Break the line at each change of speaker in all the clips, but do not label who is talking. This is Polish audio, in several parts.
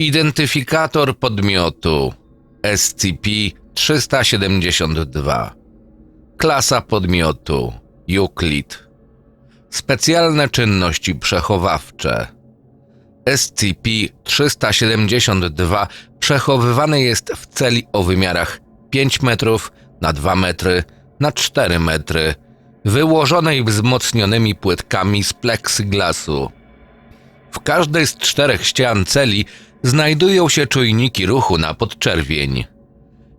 Identyfikator podmiotu SCP-372 Klasa podmiotu Euclid. Specjalne czynności przechowawcze. SCP-372 przechowywany jest w celi o wymiarach 5 metrów na 2 metry na 4 metry, wyłożonej wzmocnionymi płytkami z pleksyglasu. W każdej z czterech ścian celi znajdują się czujniki ruchu na podczerwień.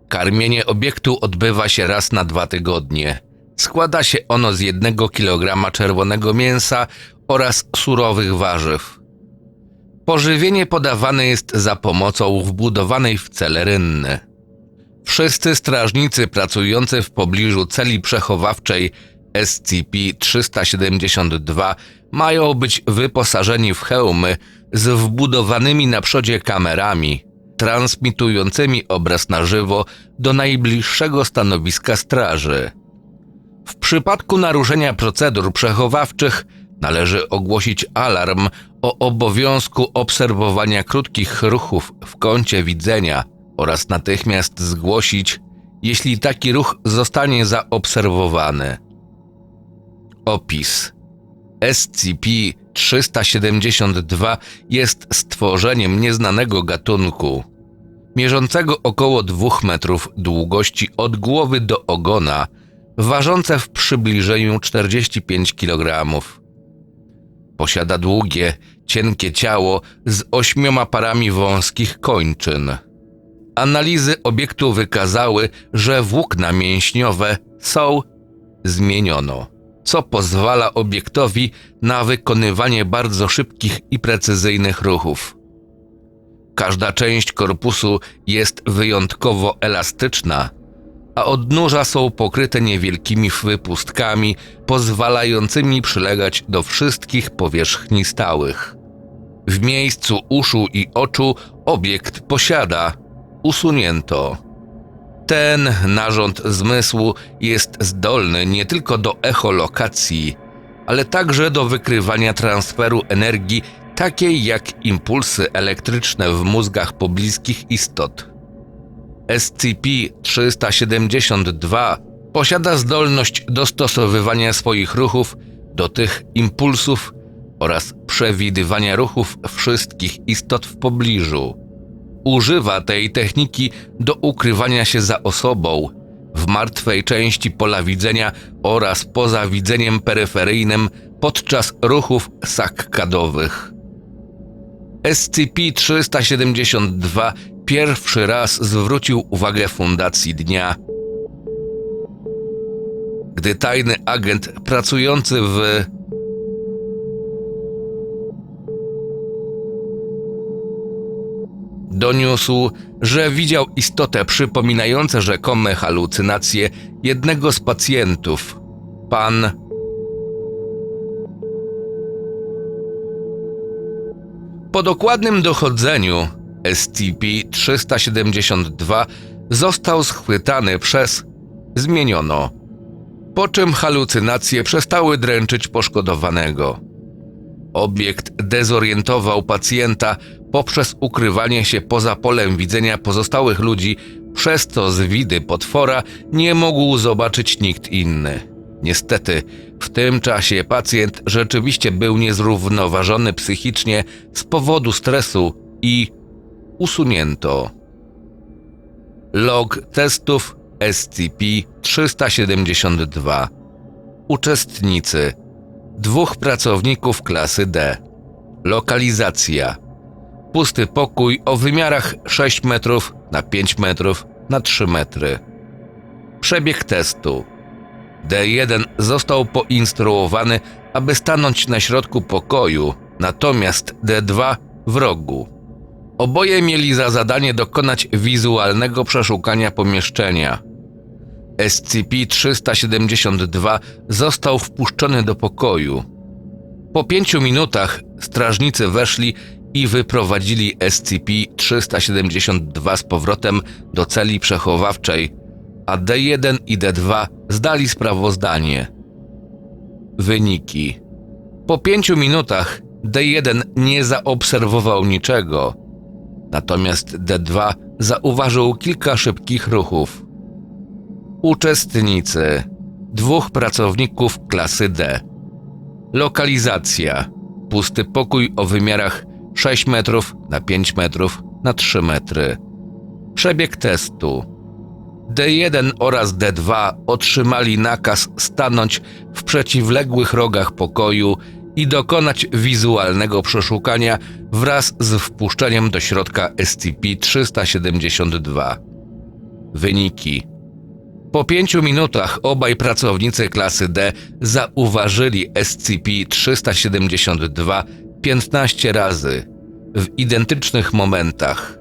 Karmienie obiektu odbywa się raz na dwa tygodnie. Składa się ono z jednego kilograma czerwonego mięsa oraz surowych warzyw. Pożywienie podawane jest za pomocą wbudowanej w cele rynny. Wszyscy strażnicy pracujący w pobliżu celi przechowawczej SCP-372 mają być wyposażeni w hełmy z wbudowanymi na przodzie kamerami, transmitującymi obraz na żywo do najbliższego stanowiska straży. W przypadku naruszenia procedur przechowawczych należy ogłosić alarm o obowiązku obserwowania krótkich ruchów w kącie widzenia oraz natychmiast zgłosić, jeśli taki ruch zostanie zaobserwowany. Opis SCP-372 jest stworzeniem nieznanego gatunku, mierzącego około 2 metrów długości od głowy do ogona, ważące w przybliżeniu 45 kg. Posiada długie, cienkie ciało z ośmioma parami wąskich kończyn. Analizy obiektu wykazały, że włókna mięśniowe są zmieniono, co pozwala obiektowi na wykonywanie bardzo szybkich i precyzyjnych ruchów. Każda część korpusu jest wyjątkowo elastyczna, a odnóża są pokryte niewielkimi wypustkami, pozwalającymi przylegać do wszystkich powierzchni stałych. W miejscu uszu i oczu obiekt posiada usunięto. Ten narząd zmysłu jest zdolny nie tylko do echolokacji, ale także do wykrywania transferu energii takiej jak impulsy elektryczne w mózgach pobliskich istot. SCP-372 posiada zdolność dostosowywania swoich ruchów do tych impulsów oraz przewidywania ruchów wszystkich istot w pobliżu. Używa tej techniki do ukrywania się za osobą, w martwej części pola widzenia oraz poza widzeniem peryferyjnym podczas ruchów sakkadowych. SCP-372 pierwszy raz zwrócił uwagę Fundacji Dnia, gdy tajny agent pracujący w doniósł, że widział istotę przypominające rzekome halucynacje jednego z pacjentów, pan Po dokładnym dochodzeniu SCP-372 został schwytany przez zmieniono, po czym halucynacje przestały dręczyć poszkodowanego. Obiekt dezorientował pacjenta poprzez ukrywanie się poza polem widzenia pozostałych ludzi, przez co z widy potwora nie mógł zobaczyć nikt inny. Niestety, w tym czasie pacjent rzeczywiście był niezrównoważony psychicznie z powodu stresu i usunięto. Log testów SCP-372 Uczestnicy Dwóch pracowników klasy D Lokalizacja Pusty pokój o wymiarach 6 metrów na 5 metrów na 3 metry. Przebieg testu. D1 został poinstruowany, aby stanąć na środku pokoju, natomiast D2 w rogu. Oboje mieli za zadanie dokonać wizualnego przeszukania pomieszczenia. SCP-372 został wpuszczony do pokoju. Po pięciu minutach strażnicy weszli i wyprowadzili SCP-372 z powrotem do celi przechowawczej, a D1 i D2 zdali sprawozdanie. Wyniki. Po pięciu minutach D1 nie zaobserwował niczego. Natomiast D2 zauważył kilka szybkich ruchów. Uczestnicy. Dwóch pracowników klasy D. Lokalizacja. Pusty pokój o wymiarach 6 metrów na 5 metrów na 3 metry. Przebieg testu. D1 oraz D2 otrzymali nakaz stanąć w przeciwległych rogach pokoju i dokonać wizualnego przeszukania wraz z wpuszczeniem do środka SCP-372. Wyniki. Po pięciu minutach obaj pracownicy klasy D zauważyli SCP-372 15 razy w identycznych momentach.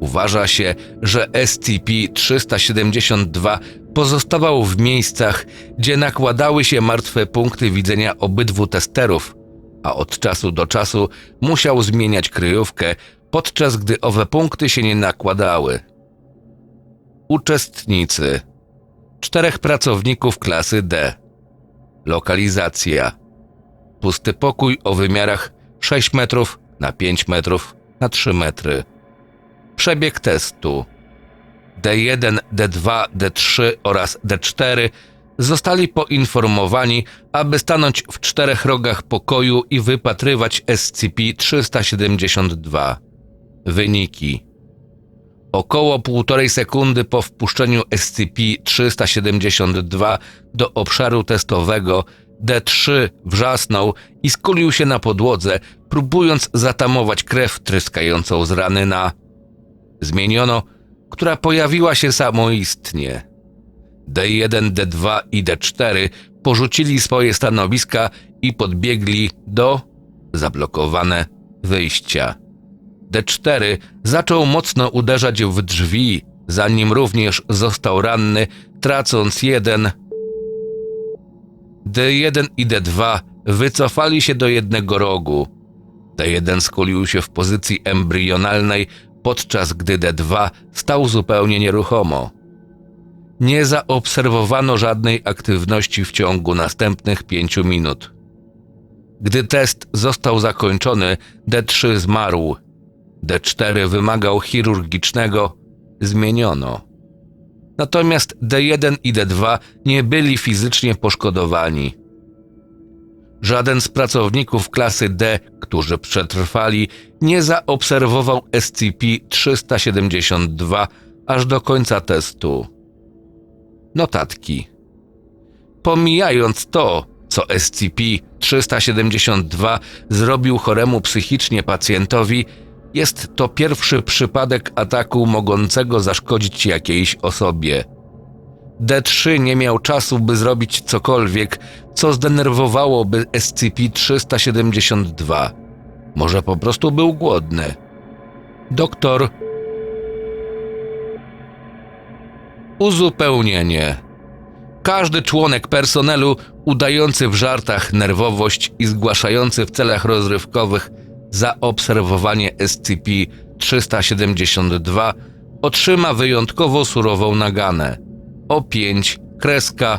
Uważa się, że SCP-372 pozostawał w miejscach, gdzie nakładały się martwe punkty widzenia obydwu testerów, a od czasu do czasu musiał zmieniać kryjówkę, podczas gdy owe punkty się nie nakładały. Uczestnicy czterech pracowników klasy D. Lokalizacja pusty pokój o wymiarach 6 metrów na 5 metrów na 3 metry. Przebieg testu D1, D2, D3 oraz D4 zostali poinformowani, aby stanąć w czterech rogach pokoju i wypatrywać SCP-372. Wyniki Około półtorej sekundy po wpuszczeniu SCP-372 do obszaru testowego D3 wrzasnął i skulił się na podłodze, próbując zatamować krew tryskającą z rany na zmieniono, która pojawiła się samoistnie. D1, D2 i D4 porzucili swoje stanowiska i podbiegli do zablokowane wyjścia. D4 zaczął mocno uderzać w drzwi, zanim również został ranny, tracąc jeden. D1 i D2 wycofali się do jednego rogu. D1 skulił się w pozycji embrionalnej, podczas gdy D2 stał zupełnie nieruchomo. Nie zaobserwowano żadnej aktywności w ciągu następnych pięciu minut. Gdy test został zakończony, D3 zmarł. D4 wymagał chirurgicznego, zmieniono. Natomiast D1 i D2 nie byli fizycznie poszkodowani. Żaden z pracowników klasy D, którzy przetrwali, nie zaobserwował SCP-372 aż do końca testu. Notatki. Pomijając to, co SCP-372 zrobił choremu psychicznie pacjentowi, jest to pierwszy przypadek ataku mogącego zaszkodzić jakiejś osobie. D3 nie miał czasu, by zrobić cokolwiek, co zdenerwowałoby SCP-372. Może po prostu był głodny. Doktor. Uzupełnienie. Każdy członek personelu udający w żartach nerwowość i zgłaszający w celach rozrywkowych zaobserwowanie SCP-372 otrzyma wyjątkowo surową naganę. O5 kreska